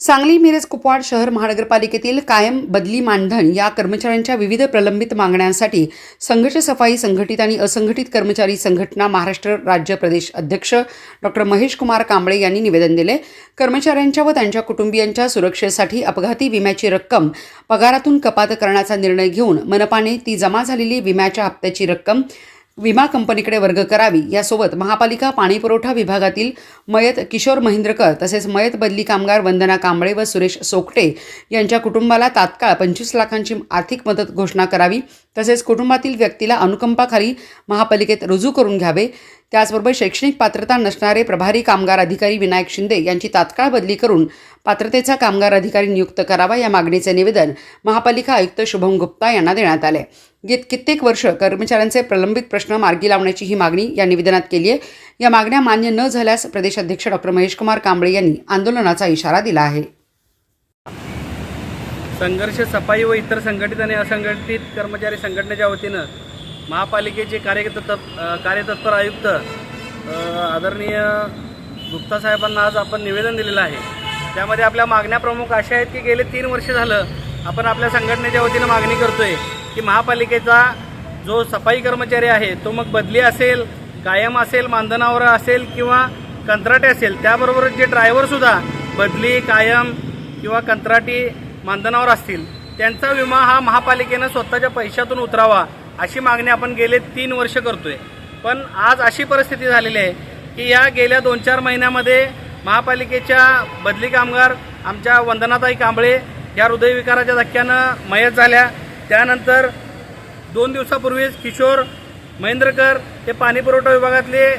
सांगली मिरज कुपवाड शहर महानगरपालिकेतील कायम बदली मानधन या कर्मचाऱ्यांच्या विविध प्रलंबित मागण्यांसाठी संघर्ष सफाई संघटित आणि असंघटित कर्मचारी संघटना महाराष्ट्र राज्य प्रदेश अध्यक्ष डॉक्टर महेश कुमार कांबळे यांनी निवेदन दिले. कर्मचाऱ्यांच्या व त्यांच्या कुटुंबियांच्या सुरक्षेसाठी अपघाती विम्याची रक्कम पगारातून कपात करण्याचा निर्णय घेऊन मनपाने ती जमा झालेली विम्याच्या हप्त्याची रक्कम विमा कंपनीकडे वर्ग करावी यासोबत महापालिका पाणीपुरवठा विभागातील मयत किशोर महिंद्रकर तसेच मयत बदली कामगार वंदना कांबळे व सुरेश सोकटे यांच्या कुटुंबाला तात्काळ पंचवीस लाखांची आर्थिक मदत घोषणा करावी. तसेच कुटुंबातील व्यक्तीला अनुकंपाखाली महापालिकेत रुजू करून घ्यावे. त्याचबरोबर शैक्षणिक पात्रता नसणारे प्रभारी कामगार अधिकारी विनायक शिंदे यांची तात्काळ बदली करून पात्रतेचा कामगार अधिकारी नियुक्त करावा या मागणीचे निवेदन महापालिका आयुक्त शुभम गुप्ता यांना देण्यात आले. गेत कित्येक वर्ष कर्मचाऱ्यांचे प्रलंबित प्रश्न मार्गी लावण्याची ही मागणी या निवेदनात केली आहे. या मागण्या मान्य न झाल्यास प्रदेशाध्यक्ष डॉक्टर महेशकुमार कांबळे यांनी आंदोलनाचा इशारा दिला आहे. संघर्ष सफाई व इतर संघटित आणि असंघटित कर्मचारी संघटनेच्या वतीनं महापालिकेचे कार्यतत् कार्यतत्पर आयुक्त आदरणीय गुप्ता साहेबांना आज आपण निवेदन दिलेलं आहे. त्यामध्ये आपल्या मागण्या प्रमुख अशा आहेत की गेले तीन वर्ष झालं आपण आपल्या संघटनेच्या वतीनं मागणी करतोय की महापालिकेचा जो सफाई कर्मचारी आहे तो मग बदली असेल कायम असेल मानधनावर असेल किंवा कंत्राटी असेल त्याबरोबर जे ड्रायव्हरसुद्धा बदली कायम किंवा कंत्राटी मानधनावर असतील. त्यांचा विमा हा महापालिकेनं स्वतःच्या पैशातून उतरावा अशी मागणी आपण गेले तीन वर्ष करतोय. पण आज अशी परिस्थिती झालेली आहे की या गेल्या दोन चार महिन्यामध्ये महापालिकेच्या बदली कामगार आमच्या वंदनाताई कांबळे या हृदयविकाराच्या धक्क्यानं मयत झाल्या. त्यानंतर दोन दिवसापूर्वीच किशोर महेंद्रकर हे पाणीपुरवठा विभागातले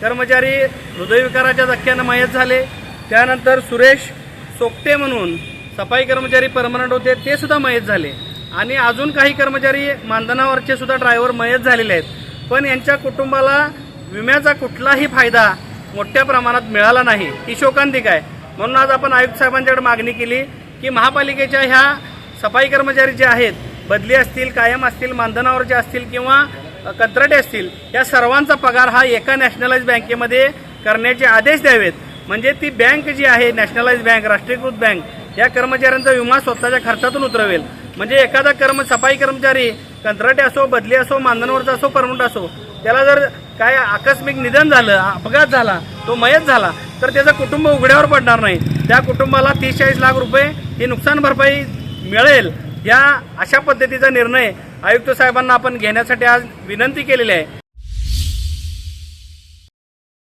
कर्मचारी हृदयविकाराच्या धक्क्यानं मयत झाले. त्यानंतर सुरेश सोपटे म्हणून सफाई कर्मचारी परमनंट होते ते सुद्धा मयत झाले. आणि अजून काही कर्मचारी मानधनावरचे सुद्धा ड्रायव्हर मयत झालेले आहेत. पण यांच्या कुटुंबाला विम्याचा कुठलाही फायदा मोठ्या प्रमाणात मिळाला नाही. ही शोकांतिक आहे. म्हणून आज आपण आयुक्त साहेबांच्याकडे मागणी केली की महापालिकेच्या ह्या सफाई कर्मचारी जे आहेत बदली असतील कायम असतील मानधनावरचे असतील किंवा कंत्राटे असतील या सर्वांचा पगार हा एका नॅशनलाइज बँकेमध्ये करण्याचे आदेश द्यावेत. म्हणजे ती बँक जी आहे नॅशनलाइज बँक राष्ट्रीयकृत बँक या कर्मचाऱ्यांचा विमा स्वतःच्या खर्चातून उतरवेल. म्हणजे एखादा कर्म सफाई कर्मचारी कंत्राटी असो बदली असो मानधनवरचा असो परमनंट असो त्याला जर काय आकस्मिक निधन झालं अपघात झाला तो मयत झाला तर त्याचं कुटुंब उघड्यावर पडणार नाही. त्या कुटुंबाला तीस चाळीस लाख रुपये ही नुकसान भरपाई मिळेल या अशा पद्धतीचा निर्णय आयुक्त साहेबांना आपण घेण्यासाठी आज विनंती केलेली आहे.